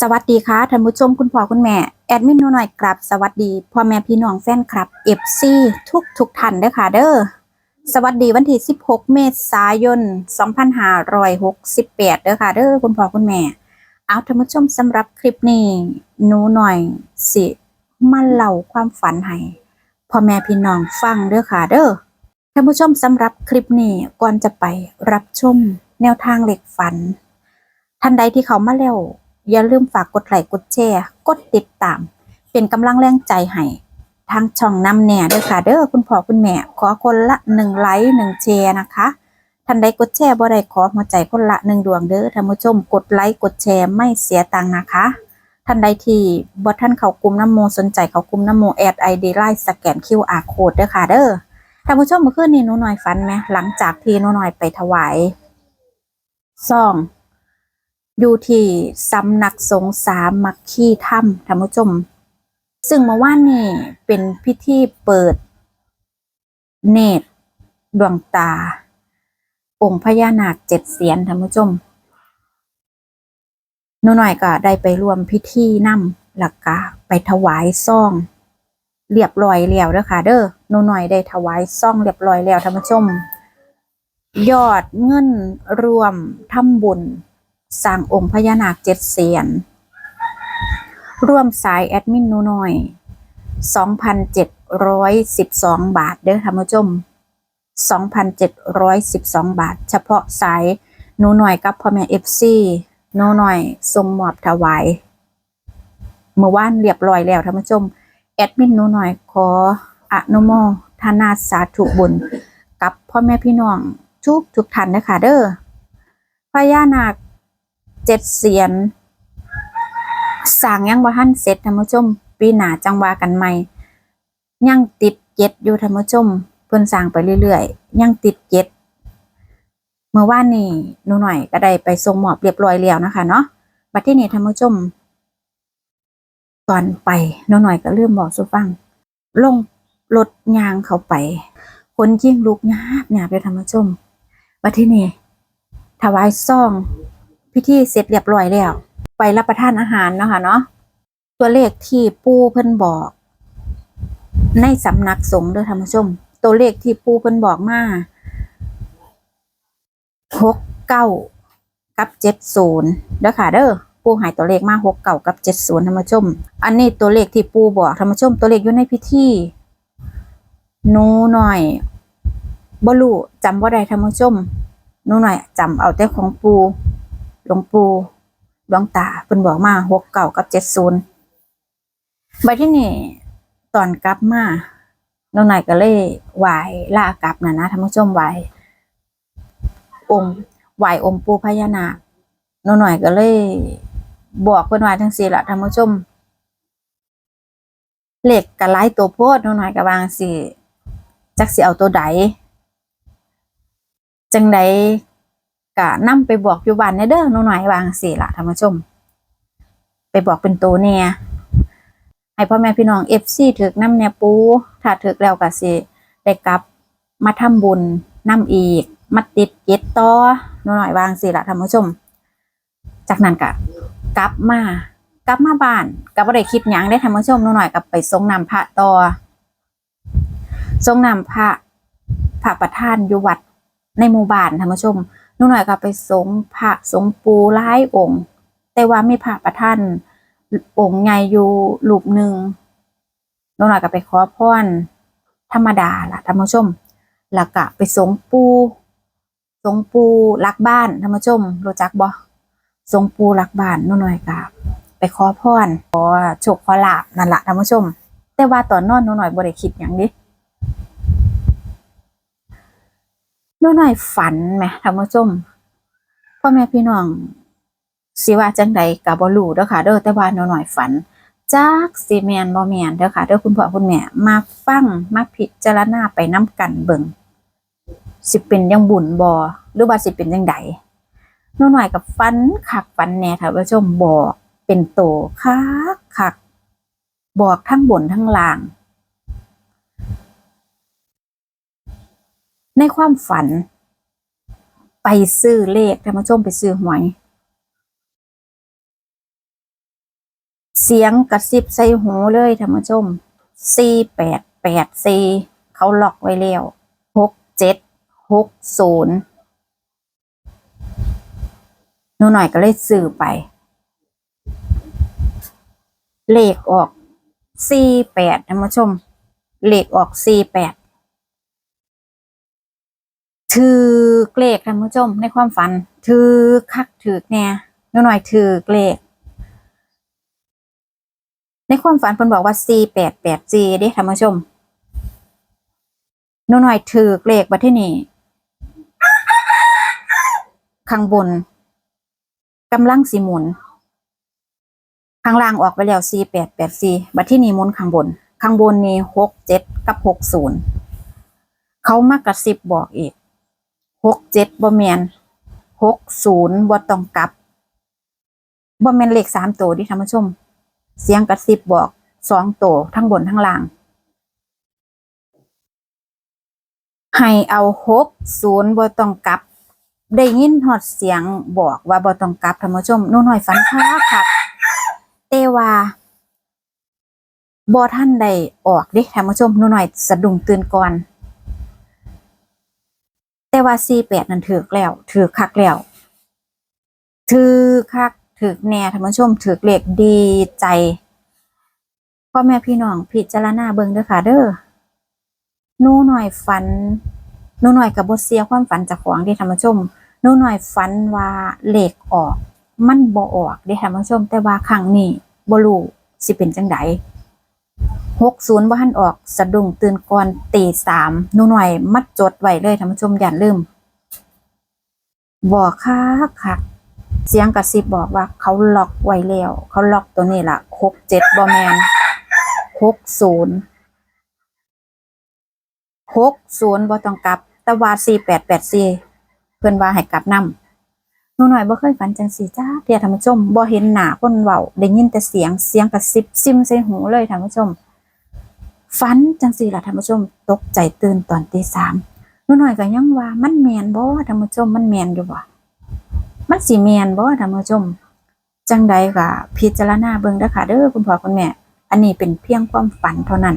สวัสดีค่ะท่านผู้ชมคุณพ่อคุณแม่ แอดมินหนูหน่อยกลับ สวัสดีพ่อแม่พี่น้องแฟนคลับเอฟซีทุกทุกท่านเด้อค่ะเด้อสวัสดีวันที่ 16 เมษายน 2568เด้อค่ะเด้อคุณพ่อคุณแม่ เอาท่านผู้ชมสำหรับคลิปนี้หนูหน่อยสิมาเล่าความฝันให้พ่อแม่พี่น้องฟังเด้อค่ะเด้อท่านผู้ชมสำหรับคลิปนี้ก่อนจะไปรับชมแนวทางเหล็กฝัน ท่านใดที่เขามาแล้ว อย่าลืมฝากกดไลค์กดแชร์กดติดตาม เป็นกำลังแรงใจให้ทางช่องนำแน่ด้วยค่ะ เด้อคุณพ่อคุณแม่ ขอคนละหนึ่งไลค์หนึ่งแชร์นะคะท่านใดกดแชร์บ่ได้ขอหัวใจคนละหนึ่งดวงเด้อท่านผู้ชมกดไลค์กดแชร์ไม่เสียตังค์นะคะท่านใดที่บ่ท่านเขากลุ่มน้ำโมสนใจเขากลุ่มน้ำโมแอดไอเดไลน์สแกน QR code เด้อค่ะเด้อท่านผู้ชมเมื่อคืนนี้หนูหน่อยฝันไหมหลังจากที่หนูหน่อยไปถวายซอง อยู่ที่สำนักสงฆ์สามมัคคีถ้ำท่านผู้ชม ซึ่งเมื่อวานนี้เป็นพิธีเปิด เนตร ดวงตา องค์พญานาคเจ็ดเสียนท่านผู้ชมนูหน่อยก็ได้ไปร่วมพิธีนำหลักกะไปถวายซ่องเรียบร้อยแล้วเด้อค่ะ เด้อนูหน่อยได้ถวายซ่องเรียบร้อยแล้วท่านผู้ชม ยอดเงินรวมทำบุญ สร้างองค์พญานาคเจ็ดเสียน ร่วมสายแอดมินนูหน่อย 2,712 บาทเด้อท่านผู้ชม 2,712 บาท เฉพาะสายหนูหน่อยกับพ่อแม่เอฟซีหนูหน่อยทรงมอบถวายเมื่อวานเรียบร้อยแล้วท่านผู้ชม แอดมินหนูหน่อยขออนุโมทนาสาธุบุญ กับพ่อแม่พี่น้องทุกทุกท่านนะคะเด้อพญานาค เจ็ดเสียนสร้างยังบ่ทันเสร็จท่านผู้ชม ปีหนาจังวากันใหม่ยังติดเจ็ดอยู่ท่านผู้ชม เพิ่นสร้างไปเรื่อยๆยังติดเจ็ดเมื่อวานนี้หนูหน่อยก็ได้ไปส่งหมอบเรียบร้อยแล้วนะคะเนาะบัดที่นี้ท่านผู้ชม ตอนไปหนูหน่อยก็ลืมบอกสุฟัง ลงรถยางเขาไปคนยิ่งลุกยาบหยาบเลยท่านผู้ชมบัดที่นี้ถวายซ่อง พิธีเสร็จเรียบร้อยแล้ว ไปรับประทานอาหารเนาะค่ะเนาะตัวเลขที่ปู่เพิ่นบอก ในสำนักสงฆ์เด้อท่านผู้ชม ตัวเลขที่ปู่เพิ่นบอกมาหกเก้ากับเจ็ดศูนย์เด้อค่ะเด้อปู่หายตัวเลขมาหกเก้ากับเจ็ดศูนย์ท่านผู้ชม อันนี้ตัวเลขที่ปู่บอกท่านผู้ชม ตัวเลขอยู่ในพิธีหนูหน่อยบ่รู้จำว่าใดท่านผู้ชมหนูหน่อยจำเอาแต่ของปู่ หลวงปู่หลวงตาเพิ่นบอกมาหกเก่ากับเจ็ดศูนย์บัดที่นี่ตอนกลับมาน้องนายก็เลยไหวลากลับนะนะท่านผู้ชมไหวองค์ไหวองค์ปู่พญานาคน้องหน่อยก็เลยบอกเพิ่นว่าจังซี่ละท่านผู้ชมเหลขกะหลายตัวโพดน้องหน่อยก็วางสิจักสิเอาตัวใดจังใด กะนำไปบอกอยู่บ้านในเด้อหนูหน่อยวางสิล่ะท่านผู้ชม ไปบอกเป็นตัวแน่ให้พ่อแม่พี่น้องเอฟซีถึกน้ำแน่ปูถ้าถึกแล้วก็สิได้กลับมาทำบุญน้ำอีก มาติดเก็ตต่อนูหน่อยวางสิล่ะท่านผู้ชม จากนั้นก็กลับมากลับมาบ้านก็บ่ได้คิดหยังได้ท่านผู้ชมหนูหน่อยก็ไปส่งนำพระต่อส่งนำพระพระประธานอยู่วัดในหมู่บ้านท่านผู้ชม หนูหน่อยก็ไปสงพระสงปูหลายองค์ แต่ว่ามีพระประท่านองค์ใหญ่อยู่รูปหนึ่งหนูหน่อยก็ไปขอพรธรรมดาล่ะท่านผู้ชมแล้วก็ไปสงปูสงปูรักบ้านท่านผู้ชมรู้จักบ่สงปูรักบ้านหนูหน่อยก็ไปขอพรขอโชคขอลาบนั่นละท่านผู้ชม แต่ว่าตอนนอนหนูหน่อยบ่ได้คิดหยังดิ หนูหน่อยฝันไหมท่านผู้ชมพ่อแม่พี่น้องสิว่าจังใดกับ่รู้เด้อค่ะ เด้อแต่ว่าหนูหน่อยฝันจักสิแมนบ่แมนเด้อค่ะเด้อคุณพ่อคุณแม่มาฟังมาพิจารณาไปน้กันเบิ่งสิเป็นยังบุญบ่หรือว่าสิเป็นจังใดหนูหน่อยกับฝันคักฝันแน่ท่านผู้ชมบอกเป็นโตคักคักบอกทั้งบนทั้งล่าง ในความฝัน ไปซื้อเลขท่านผู้ชมไปซื้อหวย เสียงกระซิบใส่หูเลยท่านผู้ชมสี่แปดแปดสี่เขาล็อกไว้แล้วหกเจ็ดหกศูนย์หนูหน่อยก็เลยสื่อไป เลขออกสี่แปดท่านผู้ชม เลขออกสี่แปด ถือเกลขท่านผู้ชมในความฝัน ถือคักถือแน่หนูหน่อยถือเกลขในความฝันเพิ่นบอกว่าสี่แปดแปดสี่เด้ท่านผู้ชมหนูหน่อยถือเกลขบัดที่นี่ข้างบนกำลังสิหมุน ข้างล่างออกไปแล้วสี่แปดแปดสี่บัดที่นี่หมุนข้างบน ข้างบนนี่หกเจ็ดกับหกศูนย์เขามากระซิบบอกอีก หกเจ็ดบ่แมนหกศูนย์บ่ต้องกลับบ่แมนเลขสามตัวดิท่านผู้ชม เสียงกระซิบบอกสองตัวทั้งบนทั้งล่าง ให้เอาหกศูนย์บ่ต้องกลับ ได้ยินหอดเสียงบอกว่าบ่ต้องกลับท่านผู้ชมนู่นหน่อยฝันค้าครับแต่ว่าบ่ท่านได้ออกเด้ท่านผู้ชมนู่นหน่อยสะดุ้งตื่นก่อน แต่ว่าสี่แปดนั่นถือแล้วถือคักแล้วถือคักถือแน่ท่านผู้ชมถือเลขดีใจพ่อแม่พี่น้องพิจารณาเบิ่งเด้อค่ะ เด้อนูหน่อยฝันนูหน่อยกับบเสียความฝันจากของที่ท่านผู้ชมนูหน่อยฝันว่าเลขออก มันบ่ออกเด้ท่านผู้ชม แต่ว่าครั้งนี้บ่รู้สิเป็นจังได หกศูนย์บ่ทันออกสะดุ้งตื่นก่อนตีสามนูหน่อยมัดจดไว้เลยท่านผู้ชมอย่าลืม บอกค่ะค่ะเสียงกระซิบบอกว่าเขาล็อกไว้แล้วเขาล็อกตัวนี้ละหกเจ็ดบอแมนหกศูนย์หกศูนย์บอต้องกลับตะวาสี่แปดแปดสี่เพื่อนว่าให้กลับนำหนูหน่อยบ่เคยฝันจังสีจ้าเทียท่านผู้ชมบ่เห็นหน้าคนเว้าได้ยินแต่เสียงเสียงกระซิบซิมใส่หูเลยท่านผู้ชม ฝันจังสีล่ะท่านผู้ชมตกใจตื่นตอนตีสามหนูหน่อยก็ยังว่ามันแมนบ่ท่านผู้ชมมันแมนอยู่บ่มันสิแมนบ่ท่านผู้ชม จังใดก็พิจารณาเบิ่งเด้อค่ะเด้อคุณพ่อคุณแม่ อันนี้เป็นเพียงความฝันเท่านั้น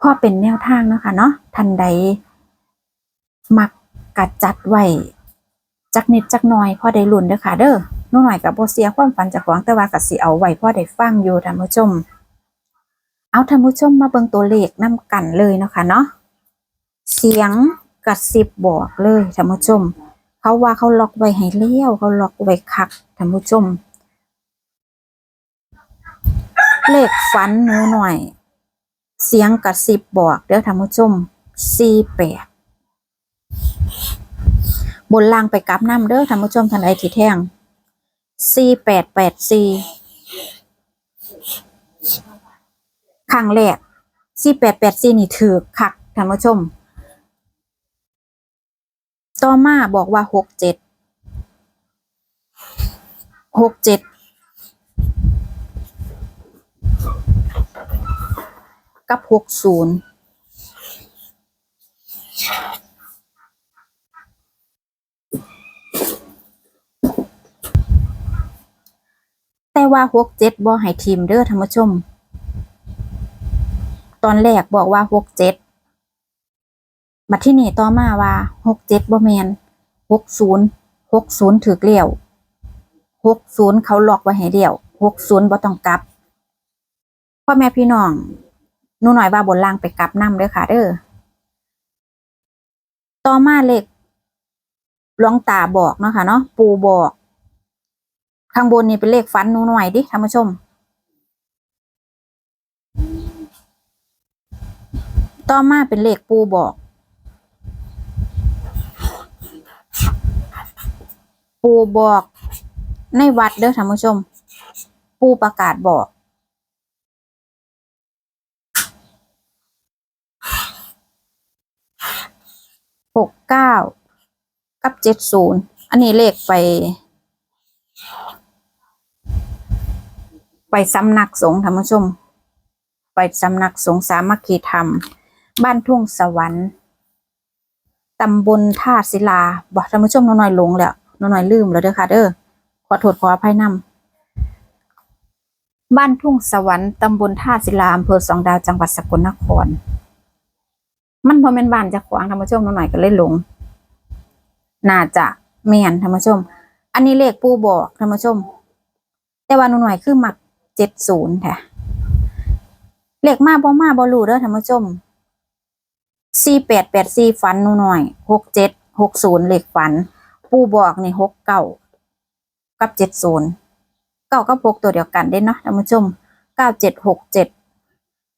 พ่อเป็นแนวทางนะคะเนาะท่านใด มักกัดจัดไว้จักนิดจักหน่อยพ่อได้ลุ้นเด้อค่ะเด้อนูหน่อยกับบ่เสียความฝันจากของแต่ว่าก็สิเอาไว้พอได้ฟังอยู่ท่านผู้ชม เอาท่านผู้ชมมาเบิ่งตัวเลขนํกันเลยเนาะค่ะเนาะเสียงกระซิบบอกเลยท่านผู้ชม เขาว่าเขาล็อกไว้ให้เลี้ยวเขาล็อกไว้คักท่านผู้ชม เลขฝันหนูหน่อย เสียงกระซิบบอกเด้อท่านผู้ชมสี่แปดบนล่างไปกลับน้ำเด้อท่านผู้ชมท่านใดที่แท่งสี่แปดแปดสี่ ครั้งแรกสี่แปดแปดสี่นี่ถือคักท่านผู้ชม ต่อมาบอกว่าหกเจ็ดหกเจ็ดกับหกศูนย์แต่ว่าหกเจ็ดบ่ให้ทีมเด้อท่านผู้ชม ตอนแรกบอกว่าหกเจ็ดบัดที่นี่ต่อมาว่าหกเจ็ดบ่แมนหกศูนย์หกศูนย์ถือเกลี้ยวหกศูนย์เขาหลอกไว้ให้เดียวหกศูนย์บ่ต้องกลับพ่อแม่พี่น้องหนูหน่อยว่าบนล่างไปกลับนำเด้อค่ะเด้อต่อมาเลขลวงตาบอกเนาะค่ะเนาะปูบอก ข้างบนนี่เป็นเลขฟันหนูหน่อยดิท่านผู้ชม ต่อมาเป็นเลขปูบอก ปูบอกในวัดเด้อท่านผู้ชม ปูประกาศบอก หกเก้ากับเจ็ดศูนย์อันนี้เลขไป ไปสำนักสงฆ์ท่านผู้ชม ไปสำนักสงฆ์สามัคคีธรรม บ้านทุ่งสวรรค์ตำบลท่าศิลาบอกท่านผู้ชมน้อยหลงแล้วน้อยลืมแล้วเด้อค่ะ เด้อขอโทษขออภัยนบ้านทุ่งสวรรค์ตำบลท่าศิลาอำเภอสองดาวจังหวัดสกลนคร มันพอเป็นบ้านจะขวางธรรมชมน่อยก็เลยหลง น่าจะแม่นธรรมชม อันนี้เลขปูบอกธรรมชม แต่ว่าหน่อยคือหมักเจ็ดศูนย์แท้เลขมาบ่มาบ่รู้เด้อธรรมชม สี่แปดแปดสี่ฝันหนูหน่อยหกเจ็ดหกศูนย์เลขฝัน ปูบอกในหกเก้ากับเจ็ดศูนย์เก้ากับหกตัวเดียวกันเด้เนาะท่านผู้ชมเก้าเจ็ดหกเจ็ด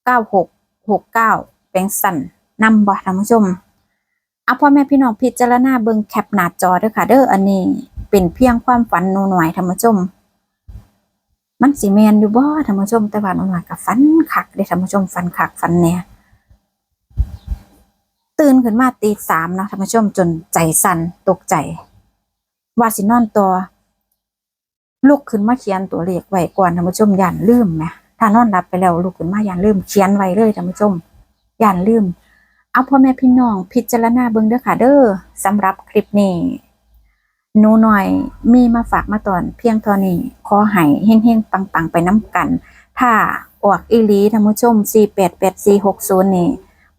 เก้าหกหกเก้าเป็นสันนำบ่ท่านผู้ชมเอาพ่อแม่พี่น้องพิจารณาเบิ่งแคปหน้าจอด้อค่ะเด้ออันนี้เป็นเพียงความฝันหนูหน่อยท่านผู้ชม มันสิแมนอยู่บ่ท่านผู้ชมแต่ว่าหนูหน่อยกับฝันคักเด้ท่านผู้ชมฝันคักฝันแหน่ย ตื่นขึ้นมาตีสามเนาะท่านผู้ชมจนใจสั่นตกใจ ว่าสินอนตัวลุกขึ้นมาเขียนตัวเลขไว้ก่อนท่านผู้ชมย่านลืมไหมถ้านอนหลับไปแล้วลุกขึ้นมาย่านลืมเขียนไว้เลยท่านผู้ชมย่านลืม เอาพ่อแม่พี่น้องพิจารณาเบิ่งเด้อค่ะเด้อสำหรับคลิปนี้หนูหน่อยมีมาฝากมาตอนเพียงเท่านี้ขอให้เฮงๆปังๆ ไปน้ำกัน ถ้าออกอีลีท่านผู้ชม 488460 นี่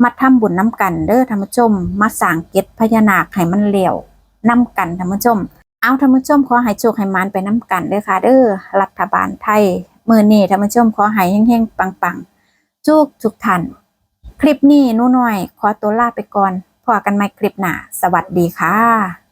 มาทำบุญน้ำกันเด้อท่านผู้ชม มาสร้างเกตพญานาคให้มันเหลวน้ำกันท่านผู้ชม เอาท่านผู้ชมขอให้โชคให้มานไปน้ำกันเด้อค่ะ เด้อรัฐบาลไทยมือนี้ท่านผู้ชมขอให้แห้งๆปังๆจุกจุกทันคลิปนี้นูหน่อย ขอตัวลาไปก่อนพอกันใหม่คลิปหน้า สวัสดีค่ะ